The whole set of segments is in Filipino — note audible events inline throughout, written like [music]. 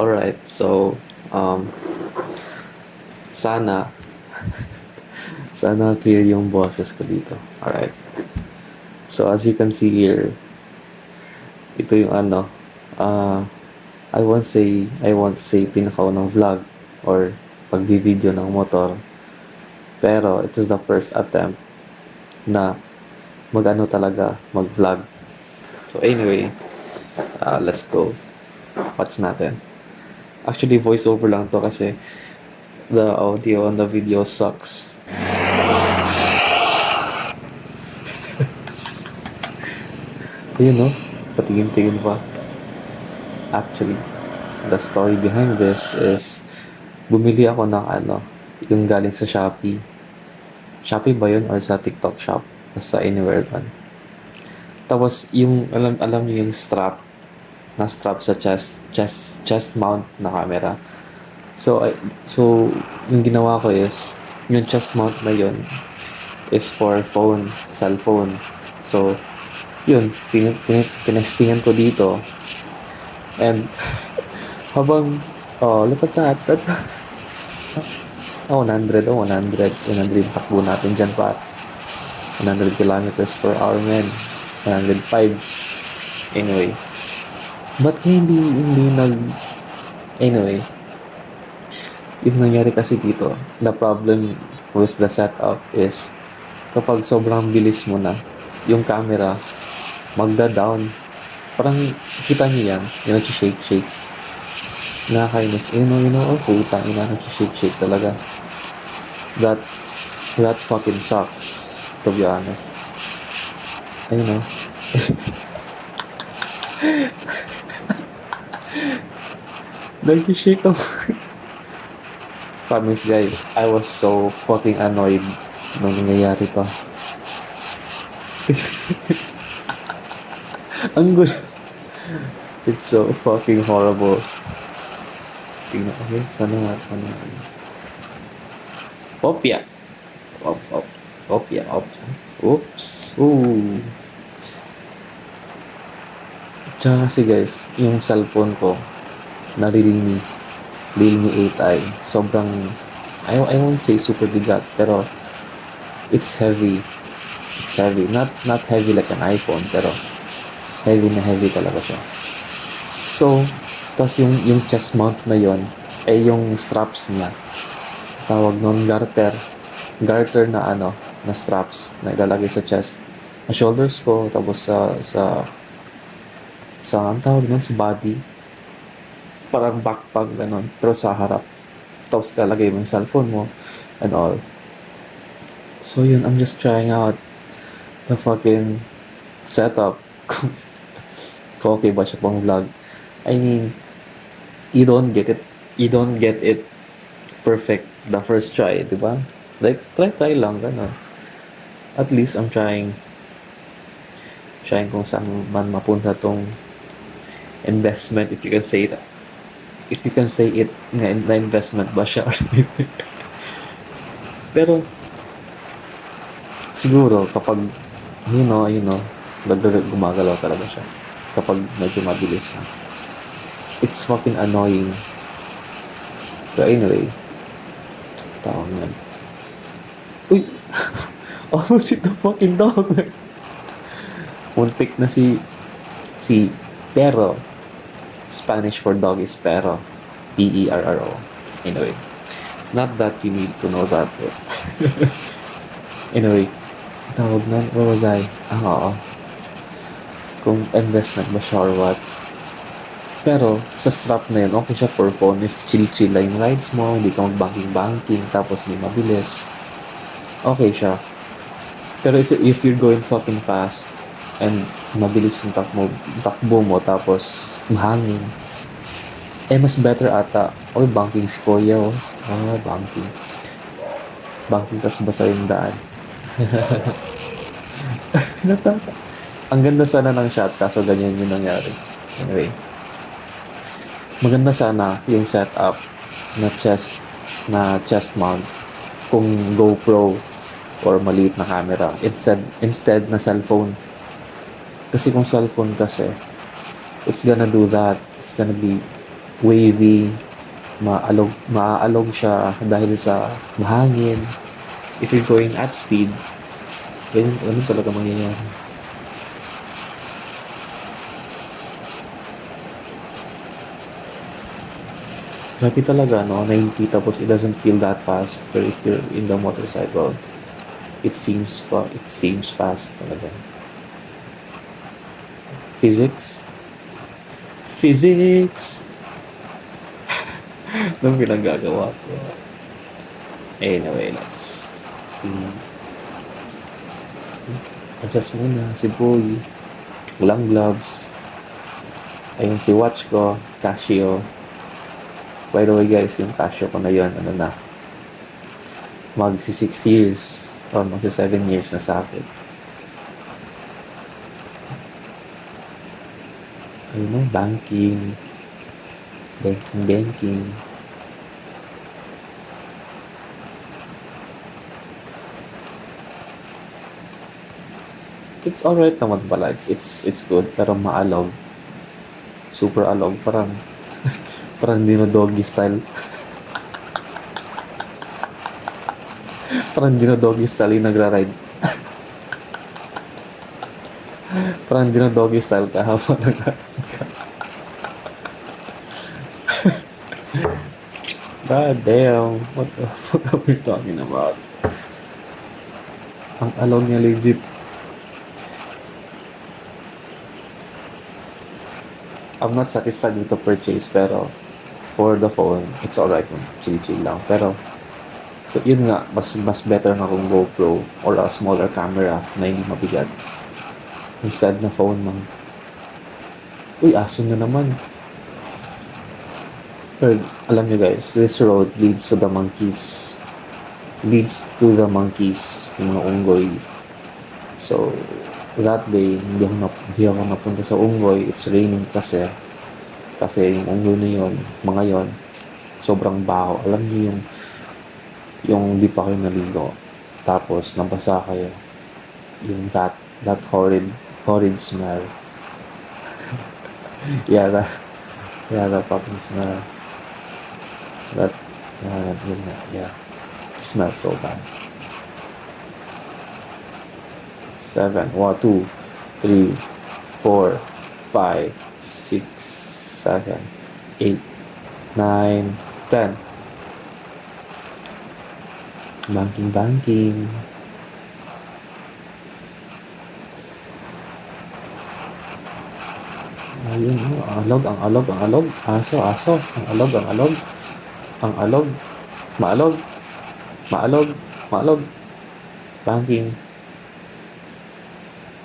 Alright, so, um, sana, [laughs] sana clear yung boses ko dito. Alright. So, as you can see here, ito yung ano, uh, I won't say, I won't say pinakaunang vlog or pagvi-video ng motor. Pero, it was the first attempt na mag-ano talaga, mag-vlog. So, anyway, uh, let's go. Watch natin. Actually, voiceover lang to kasi the audio on the video sucks. [laughs] Ayun no, patingin-tingin pa. Actually, the story behind this is bumili ako ng ano, yung galing sa Shopee. Shopee ba yun or sa TikTok shop? Basta anywhere man. Tapos yung alam alam yung strap na strap sa chest chest chest mount na camera. So I, so yung ginawa ko is yung chest mount na yun is for phone, cellphone. So yun, tin, tin, tinestingan ko dito. And [laughs] habang oh, lipat na at [laughs] oh, 100, oh, 100, 100 takbo natin dyan pa. 100 kilometers per hour, man. 105. Anyway. Ba't kaya hindi, hindi nag... Anyway. Yung nangyari kasi dito, the problem with the setup is kapag sobrang bilis mo na, yung camera, magda-down. Parang kita niyo yan, yung nag-shake-shake. Nakakainis. Eh, no, you know, oh, puta, ina, nag-shake-shake talaga. That, that fucking sucks, to be honest. Ayun, no. [laughs] Nag-shake ako. Promise guys, I was so fucking annoyed nung nangyayari to. [laughs] Ang gulo. It's so fucking horrible. Tingnan ko. Okay, sana nga, sana nga. Opya. Op, op. Opya, op. Oops. Ooh. Tsaka kasi guys, yung cellphone ko, na Realme, Realme 8i, sobrang, I, I won't say super bigat, pero it's heavy. It's heavy. Not, not heavy like an iPhone, pero heavy na heavy talaga siya. So, tas yung, yung chest mount na yon ay yung straps niya. Tawag nun garter. Garter na ano, na straps na ilalagay sa chest. Sa shoulders ko, tapos sa, sa, sa, ang tawag nun, sa body. Parang backpack, ganun. Pero sa harap. Tapos ilalagay mo yung cellphone mo and all. So yun, I'm just trying out the fucking setup. Kung [laughs] kung okay ba siya pang vlog. I mean, you don't get it, you don't get it perfect the first try, di ba? Like, try, try lang, gano'n. At least, I'm trying, trying kung saan man mapunta tong investment, if you can say that. If you can say it, na, na investment ba siya? [laughs] Pero, siguro, kapag, you know, you know, gumagalaw talaga siya. Kapag medyo mabilis na. It's, fucking annoying. But anyway, tawag yan. Uy! [laughs] Almost hit the fucking dog, man. Muntik na si, si Pero. Spanish for dog is Pero. E P-E-R-R-O. Anyway. Not that you need to know that. But [laughs] anyway, tawag nun, where was I? Ah, oo. Kung investment ba siya or what. Pero, sa strap na yun, okay siya for phone. If chill-chill lang yung rides mo, hindi ka mag-banking-banking, tapos hindi mabilis. Okay siya. Pero if, if you're going fucking fast, and mabilis yung takbo, takbo mo, tapos mahangin, eh, mas better ata. Oy, banking si Kuya, oh. Ah, banking. Banking, tas basa yung daan. Nataka. [laughs] Ang ganda sana ng shot, kaso ganyan yung nangyari. Anyway. Maganda sana yung setup na chest na chest mount kung GoPro or maliit na camera instead instead na cellphone kasi kung cellphone kasi it's gonna do that it's gonna be wavy, maalog, maaalog siya dahil sa mahangin. If you're going at speed, ganyan, ganun talaga mangyayari. Grabe talaga, no? 90 tapos it doesn't feel that fast. Pero if you're in the motorcycle, it seems fa it seems fast talaga. Physics? Physics! [laughs] Anong pinagagawa ko? Anyway, let's see. Adjust muna si Boy. Walang gloves. Ayun si watch ko, Casio. By the way guys, yung Casio ko na yun, ano na, magsi 6 years or magsi 7 years na sa akin. Ayun na, banking, banking, banking. It's alright naman pala. It's, it's, it's good. Pero maalog. Super alog. Parang, [laughs] parang dino doggy style. [laughs] parang dino doggy style yung nagra-ride. Parang dino doggy style ka habang ka. God damn. What the fuck are we talking about? Ang alog niya legit. I'm not satisfied with the purchase pero for the phone, it's alright man. Chill-chill lang. Pero yun nga, mas, mas better na kung GoPro or a smaller camera na hindi mabigat. Instead na phone man. Uy, aso na naman. Pero alam nyo guys, this road leads to the monkeys. Leads to the monkeys, yung mga unggoy. So, that day, hindi ako, nap- hindi ako napunta sa unggoy. It's raining kasi. Kasi yung unggoy na yon, mga yon, sobrang baho. Alam niyo yung yung di pa kayo naligo. Tapos, nabasa kayo. Yung that, that horrid, horrid smell. [laughs] yeah, that, yeah, that fucking smell. That, yeah, yun yeah. It smells so bad. seven, one, two, three, four, five, six, seven, eight, nine, ten. Banking, banking. Ayun, ang alog, ang alog, ang alog. Aso, aso. Ang alog, ang alog. Ang alog. Maalog. Maalog. Maalog. Banking.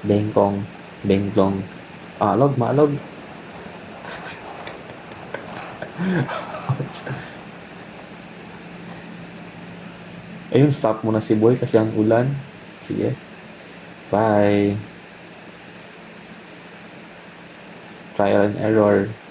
Bengkong, Bengklong, Alog, Malog. [laughs] Ayun, stop muna si Boy kasi ang ulan. Sige. Bye. Trial and error.